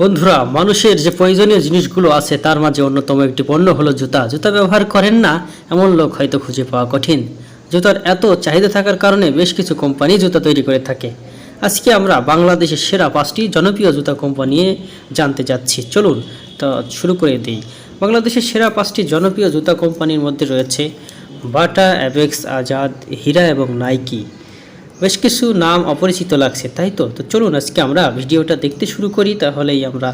বন্ধুরা, মানুষের যে প্রয়োজনীয় জিনিসগুলো আছে, তার মাঝে অন্যতম একটি পণ্য হলো জুতা। জুতা ব্যবহার করেন না, এমন লোক হয়তো খুঁজে পাওয়া কঠিন। জুতার এত চাহিদা থাকার কারণে বেশ কিছু কোম্পানি জুতা তৈরি করে থাকে। আজকে আমরা বাংলাদেশের সেরা পাঁচটি জনপ্রিয় জুতা কোম্পানি জানতে যাচ্ছি। চলুন, তা শুরু করে দিই। বাংলাদেশের সেরা পাঁচটি জনপ্রিয় জুতা কোম্পানির মধ্যে রয়েছে বাটা, অ্যাবেক্স, আজাদ, হীরা এবং নাইকি। বেশ কিছু নাম অপরিচিত লাগছে, তাই তো? তো চলুন আজকে আমরা ভিডিওটা দেখতে শুরু করি, তাহলেই আমরা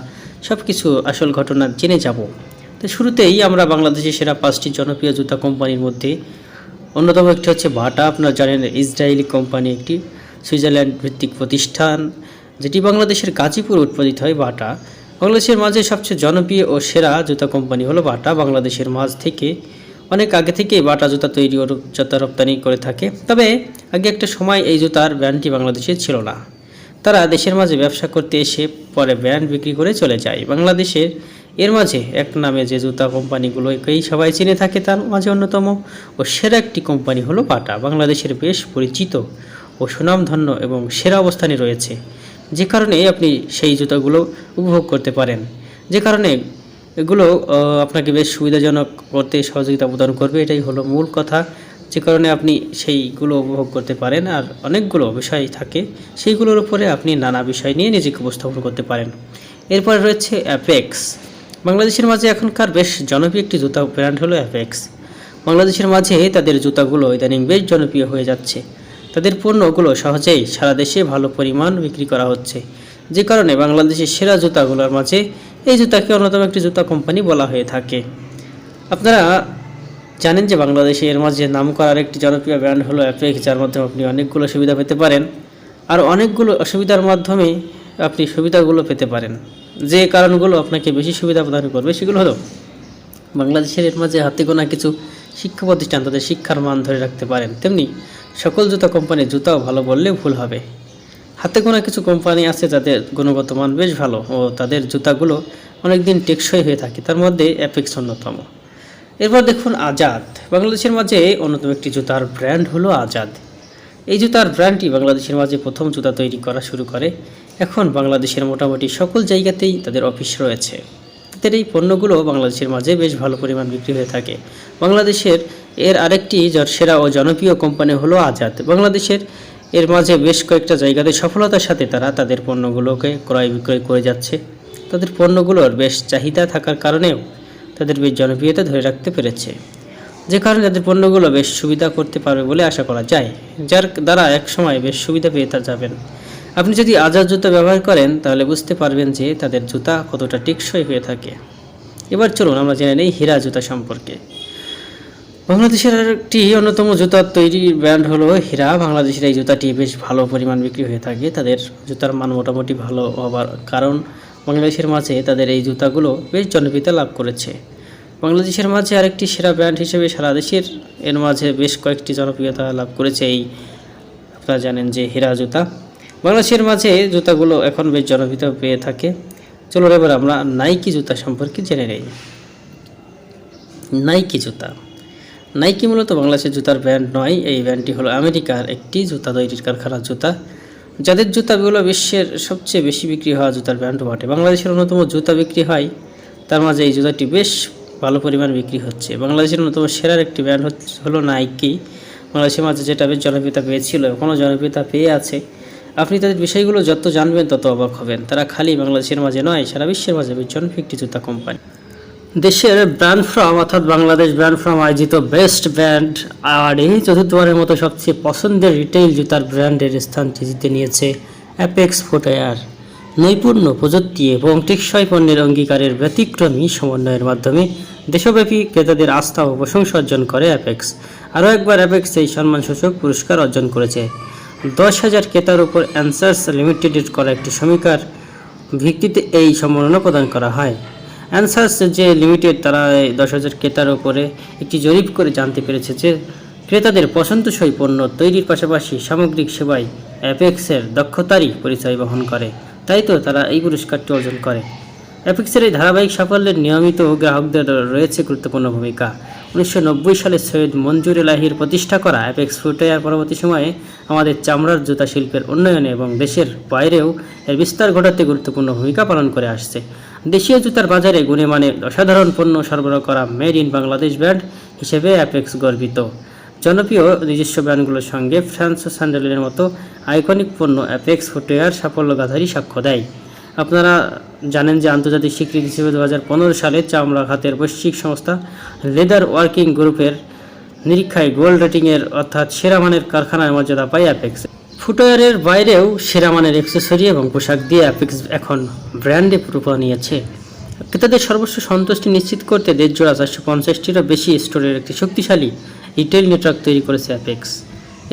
সব কিছু আসল ঘটনা জেনে যাব। তো শুরুতেই আমরা বাংলাদেশের সেরা পাঁচটি জনপ্রিয় জুতা কোম্পানির মধ্যে অন্যতম একটি হচ্ছে বাটা আপনারা জানেন ইসরায়েলি কোম্পানি একটি সুইজারল্যান্ড ভিত্তিক প্রতিষ্ঠান, যেটি বাংলাদেশের গাজীপুর উৎপাদিত হয় বাটা বাংলাদেশের মাঝে সবচেয়ে জনপ্রিয় ও সেরা জুতা কোম্পানি হলো বাটা বাংলাদেশের মাঝ থেকে অনেক আগে থেকেই বাটা জুতা তৈরি ও জুতা রপ্তানি করে থাকে। তবে আগে একটা সময় এই জুতার ব্র্যান্ডটি বাংলাদেশে ছিল না। তারা দেশের মাঝে ব্যবসা করতে এসে পরে ব্র্যান্ড বিক্রি করে চলে যায়। বাংলাদেশের এর মাঝে এক নামে যে জুতা কোম্পানিগুলোকেই সবাই চিনে থাকে, তার মাঝে অন্যতম ও সেরা একটি কোম্পানি হলো বাটা। বাংলাদেশের বেশ পরিচিত ও সুনামধন্য এবং সেরা অবস্থানে রয়েছে। যে কারণে আপনি সেই জুতাগুলো উপভোগ করতে পারেন। যে কারণে এগুলো আপনাকে বেশ সুবিধাজনক করতে সহযোগিতা প্রদান করবে, এটাই হলো মূল কথা। যে কারণে আপনি সেইগুলো উপভোগ করতে পারেন, আর অনেকগুলো বিষয় থাকে, সেইগুলোর উপরে আপনি নানা বিষয় নিয়ে নিজেকে উপস্থাপন করতে পারেন। এরপরে রয়েছে অ্যাপেক্স বাংলাদেশের মাঝে এখনকার বেশ জনপ্রিয় একটি জুতা ব্র্যান্ড হলো অ্যাপেক্স বাংলাদেশের মাঝে তাদের জুতাগুলো ইদানিং বেশ জনপ্রিয় হয়ে যাচ্ছে। তাদের পণ্যগুলো সহজেই সারা দেশে ভালো পরিমাণ বিক্রি করা হচ্ছে। যে কারণে বাংলাদেশের সেরা জুতাগুলোর মাঝে এই জুতাকে অন্যতম একটি জুতা কোম্পানি বলা হয়ে থাকে। আপনারা জানেন যে বাংলাদেশে এর মাঝে নাম করার একটি জনপ্রিয় ব্র্যান্ড হলো অ্যাপেক্স যার মাধ্যমে আপনি অনেকগুলো সুবিধা পেতে পারেন। আর অনেকগুলো অসুবিধার মাধ্যমে আপনি সুবিধাগুলো পেতে পারেন। যে কারণগুলো আপনাকে বেশি সুবিধা প্রদান করবে সেগুলো হলো, বাংলাদেশের এর মাঝে হাতে গোনা কিছু শিক্ষা প্রতিষ্ঠান তাদের শিক্ষার মান ধরে রাখতে পারেন। তেমনি সকল জুতা কোম্পানির জুতাও ভালো বললে ভুল হবে। হাতে গোনা কিছু কোম্পানি আছে যাদের গুণগত মান বেশ ভালো ও তাদের জুতাগুলো অনেকদিন টেকসই হয়ে থাকে। তার মধ্যে অ্যাপেক্স অন্যতম। এরপর দেখুন আজাদ। বাংলাদেশের মাঝে অন্যতম একটি জুতার ব্র্যান্ড হলো আজাদ। এই জুতার ব্র্যান্ডটি বাংলাদেশের মাঝে প্রথম জুতা তৈরি করা শুরু করে। এখন বাংলাদেশের মোটামুটি সকল জায়গাতেই তাদের অফিস রয়েছে। তাদের এই পণ্যগুলো বাংলাদেশের মাঝে বেশ ভালো পরিমাণ বিক্রি হয়ে থাকে। বাংলাদেশের এর আরেকটি সেরা ও জনপ্রিয় কোম্পানি হলো আজাদ। বাংলাদেশের এর মাঝে বেশ কয়েকটা জায়গাতে সফলতার সাথে তারা তাদের পণ্যগুলোকে ক্রয় বিক্রয় করে যাচ্ছে। তাদের পণ্যগুলোর বেশ চাহিদা থাকার কারণেও তাদের বেশ জনপ্রিয়তা ধরে রাখতে পেরেছে। যে কারণে তাদের পণ্যগুলো বেশ সুবিধা করতে পারবে বলে আশা করা যায়। যার দ্বারা এক সময় বেশ সুবিধা পেয়ে তা যাবেন। আপনি যদি আজার জুতা ব্যবহার করেন, তাহলে বুঝতে পারবেন যে তাদের জুতা কতটা টেকসই হয়ে থাকে। এবার চলুন আমরা জেনে নেই হীরা জুতা সম্পর্কে। বাংলাদেশের একটি অন্যতম জুতার তৈরির ব্র্যান্ড হলো হীরা। বাংলাদেশের এই জুতাটি বেশ ভালো পরিমাণ বিক্রি হয়ে থাকে। তাদের জুতার মান মোটামুটি ভালো হবার কারণ বাংলাদেশের মাঝে তাদের এই জুতাগুলো বেশ জনপ্রিয়তা লাভ করেছে। বাংলাদেশের মাঝে আরেকটি সেরা ব্র্যান্ড হিসেবে সারা দেশের এর মাঝে বেশ কয়েকটি জনপ্রিয়তা লাভ করেছে এই আপনারা জানেন যে হীরা জুতা। বাংলাদেশের মাঝে জুতাগুলো এখন বেশ জনপ্রিয়তা পেয়ে থাকে। চলো এবার আমরা নাইকি জুতা সম্পর্কে জেনে নেই। নাইকি জুতা। নাইকি মূলত বাংলাদেশের জুতার ব্র্যান্ড নয়, এই ব্র্যান্ডটি হলো আমেরিকার একটি জুতা তৈরির কারখানার জুতা। যাদের জুতাগুলো বিশ্বের সবচেয়ে বেশি বিক্রি হওয়া জুতার ব্র্যান্ড বটে। বাংলাদেশের অন্যতম জুতা বিক্রি হয়, তার মাঝে এই জুতাটি বেশ ভালো পরিমাণ বিক্রি হচ্ছে। বাংলাদেশের অন্যতম সেরার একটি ব্র্যান্ড হচ্ছে হলো নাইকি বাংলাদেশের মাঝে যেটা বেশ জনপ্রিয়তা পেয়েছিল এখনও জনপ্রিয়তা পেয়ে আছে। আপনি তাদের বিষয়গুলো যত জানবেন তত অবাক হবেন। তারা খালি বাংলাদেশের মাঝে নয়, সারা বিশ্বের মাঝে বেশ জনপ্রিয় একটি জুতা কোম্পানি দেশের ব্র্যান্ড ফ্রম অর্থাৎ বাংলাদেশ ব্র্যান্ড ফ্রম আয়োজিত বেস্ট ব্র্যান্ড অ্যাওয়ার্ডে চতুর্থবারের মতো সবচেয়ে পছন্দের রিটেইল জুতার ব্র্যান্ডের স্থানটি জিতে নিয়েছে অ্যাপেক্স ফুটওয়্যার নৈপুণ্য, প্রযুক্তি এবং টেকসই পণ্যের অঙ্গীকারের ব্যতিক্রমী সমন্বয়ের মাধ্যমে দেশব্যাপী ক্রেতাদের আস্থা ও প্রশংসা অর্জন করে অ্যাপেক্স আরও একবার অ্যাপেক্স এই সম্মানসূচক পুরস্কার অর্জন করেছে। দশ হাজার ক্রেতার উপর অ্যান্সার্স লিমিটেডের করা একটি সমীক্ষার ভিত্তিতে এই সম্মাননা প্রদান করা হয়। অ্যানসার্স যে লিমিটেড তারা দশ হাজার ক্রেতার উপরে একটি জরিপ করে জানতে পেরেছে যে ক্রেতাদের পছন্দসই পণ্য তৈরির পাশাপাশি সামগ্রিক সেবায় অ্যাপেক্সের দক্ষতারই পরিচয় বহন করে। তাই তো তারা এই পুরস্কারটি অর্জন করে। অ্যাপেক্সের এই ধারাবাহিক সাফল্যের নিয়মিত গ্রাহকদের রয়েছে গুরুত্বপূর্ণ ভূমিকা। উনিশশো নব্বই সালে সৈয়দ মঞ্জুর এলাহির প্রতিষ্ঠা করা অ্যাপেক্স ফুটওয়্যার পরবর্তী সময়ে আমাদের চামড়ার জুতা শিল্পের উন্নয়নে এবং দেশের বাইরেও এর বিস্তার ঘটাতে গুরুত্বপূর্ণ ভূমিকা পালন করে আসছে। দেশীয় জুতার বাজারে গুণে মানে অসাধারণ পণ্য সরবরাহ করা মেড ইন বাংলাদেশ ব্র্যান্ড হিসেবে অ্যাপেক্স গর্বিত। জনপ্রিয় নিজস্ব ব্র্যান্ডগুলোর সঙ্গে ফ্রান্স ও স্যান্ডেলের মতো আইকনিক পণ্য অ্যাপেক্স ফুটওয়্যার সাফল্যগাথারই সাক্ষ্য দেয়। আপনারা জানেন যে আন্তর্জাতিক স্বীকৃতি হিসেবে দু হাজার পনেরো সালে চামড়া খাতের বৈশ্বিক সংস্থা লেদার ওয়ার্কিং গ্রুপের নিরীক্ষায় গোল্ড রেটিংয়ের অর্থাৎ সেরা মানের কারখানার মর্যাদা পায় অ্যাপেক্স ফুটওয়্যারের বাইরেও সেরা মানের অ্যাক্সেসরি এবং পোশাক দিয়ে অ্যাপেক্স এখন ব্র্যান্ডে রূপ নিয়েছে। ক্রেতাদের সর্বস্ব সন্তুষ্টি নিশ্চিত করতে দেড় জোড়া চারশো পঞ্চাশটিরও বেশি স্টোরের একটি শক্তিশালী রিটেল নেটওয়ার্ক তৈরি করেছে অ্যাপেক্স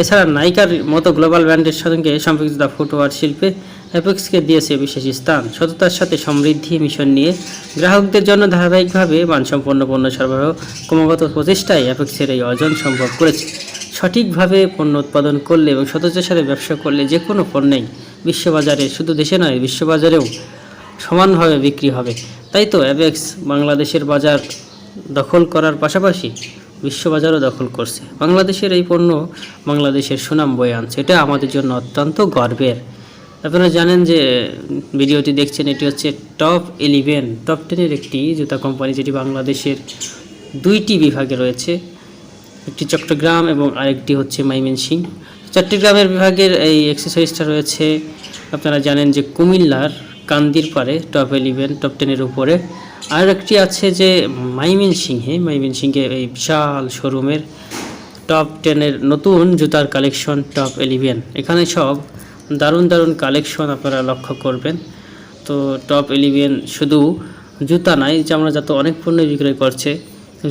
এছাড়া নাইকার মতো গ্লোবাল ব্র্যান্ডের সঙ্গে সম্পৃক্ততা ফুটওয়ার শিল্পে অ্যাপেক্সকে দিয়েছে বিশেষ স্থান। সততার সাথে সমৃদ্ধি মিশন নিয়ে গ্রাহকদের জন্য ধারাবাহিকভাবে মানসম্পন্ন পণ্য সরবরাহ ক্রমাগত প্রচেষ্টায় অ্যাপেক্সের এই অর্জন সম্ভব করেছে। সঠিকভাবে পণ্য উৎপাদন করলে এবং সাথে ব্যবসা করলে যে কোনো পণ্যেই বিশ্ববাজারে, শুধু দেশে নয়, বিশ্ববাজারেও সমানভাবে বিক্রি হবে। তাই তো অ্যাপেক্স বাংলাদেশের বাজার দখল করার পাশাপাশি বিশ্ববাজারও দখল করছে। বাংলাদেশের এই পণ্য বাংলাদেশের সুনাম বয়ে আনছে। এটা আমাদের জন্য অত্যন্ত গর্বের। আপনারা জানেন যে ভিডিওটি দেখছেন, এটি হচ্ছে টপ ইলেভেন টপ টেনের একটি জুতা কোম্পানি যেটি বাংলাদেশের দুইটি বিভাগে রয়েছে। একটি চট্টগ্রাম এবং আরেকটি হচ্ছে মাইমেনসিং চট্টগ্রামের বিভাগের এই অ্যাক্সেসরিজটা রয়েছে, আপনারা জানেন যে কুমিল্লার কান্দির পারে টপ ইলেভেন টপ টেনের উপরে। আর একটি আছে যে মাইমিন সিংহে মাইমিন সিংহে এই বিশাল শোরুমের টপ টেনের নতুন জুতার কালেকশন টপ ইলেভেন এখানে সব দারুণ দারুণ কালেকশন আপনারা লক্ষ্য করবেন। তো টপ ইলেভেন শুধু জুতা নাই চামড়াজাত অনেক পণ্য বিক্রয় করছে,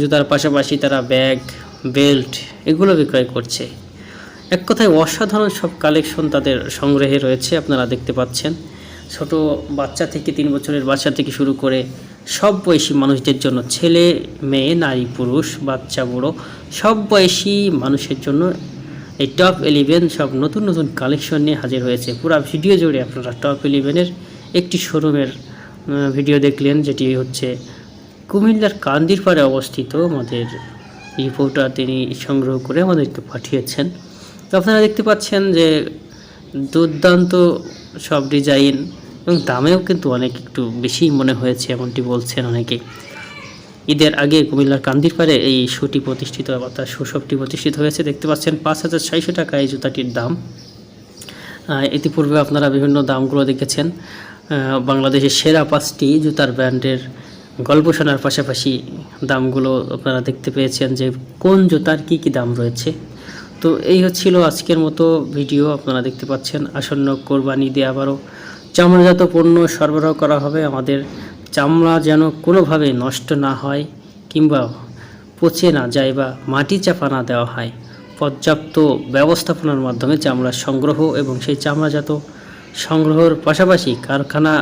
জুতার পাশাপাশি তারা ব্যাগ বেল্ট এগুলো বিক্রয় করছে। এক কথায় অসাধারণ সব কালেকশন তাদের সংগ্রহে রয়েছে, আপনারা দেখতে পাচ্ছেন। ছোট বাচ্চা থেকে তিন বছরের বাচ্চা থেকে শুরু করে সব বয়সী মানুষদের জন্য, ছেলে, মেয়ে, নারী, পুরুষ, বাচ্চা, বুড়ো, সব বয়সী মানুষের জন্য এই টপ ইলেভেন সব নতুন নতুন কালেকশন নিয়ে হাজির হয়েছে। পুরো ভিডিও জুড়ে আপনারা টপ ইলেভেনের একটি শোরুমের ভিডিও দেখলেন, যেটি হচ্ছে কুমিল্লার কান্দির পাড়ে অবস্থিত আমাদের রিপোর্টার তিনি সংগ্রহ করে আমাদেরকে পাঠিয়েছেন। তো আপনারা দেখতে পাচ্ছেন যে দুর্দান্ত সব ডিজাইন এবং দামেও কিন্তু অনেক একটু বেশি মনে হয়েছে এমনটি বলছেন অনেকে। ঈদের আগে কুমিল্লার কান্দির পাড়ে এই শুটি প্রতিষ্ঠিত অর্থাৎ সুসবটি প্রতিষ্ঠিত হয়েছে। দেখতে পাচ্ছেন পাঁচ হাজার ছয়শো টাকা এই জুতাটির দাম। ইতিপূর্বে আপনারা বিভিন্ন দামগুলো দেখেছেন। বাংলাদেশের সেরা পাঁচটি জুতার ব্র্যান্ডের গল্প শোনার পাশাপাশি দামগুলো আপনারা দেখতে পেয়েছেন যে কোন জুতার কি কি দাম রয়েছে। তো এই হচ্ছিল আজকের মতো ভিডিও, আপনারা দেখতে পাচ্ছেন। আসন্ন কোরবানি দিয়ে আবারও চামড়াজাত পণ্য সরবরাহ করা হবে। আমাদের চামড়া যেন কোনোভাবে নষ্ট না হয় কিংবা পচে না যায় বা মাটি চাপা না দেওয়া হয়, পর্যাপ্ত ব্যবস্থাপনার মাধ্যমে চামড়া সংগ্রহ এবং সেই চামড়াজাত সংগ্রহের পাশাপাশি কারখানা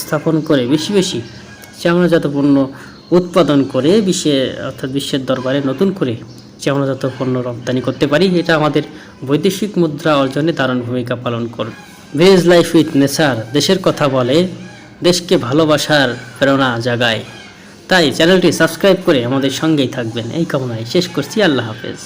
স্থাপন করে বেশি বেশি চামড়াজাত পণ্য উৎপাদন করে বিশ্বে, অর্থাৎ বিশ্বের দরবারে নতুন করে চামড়াজাত পণ্য রপ্তানি করতে পারি। এটা আমাদের বৈদেশিক মুদ্রা অর্জনে দারুণ ভূমিকা পালন করবে ভেজ লাইফ উইথ নেচার দেশের কথা বলে, দেশকে ভালোবাসার প্রেরণা জাগায়। তাই চ্যানেলটি সাবস্ক্রাইব করে আমাদের সঙ্গেই থাকবেন। এই কামনায় শেষ করছি। আল্লাহ হাফেজ।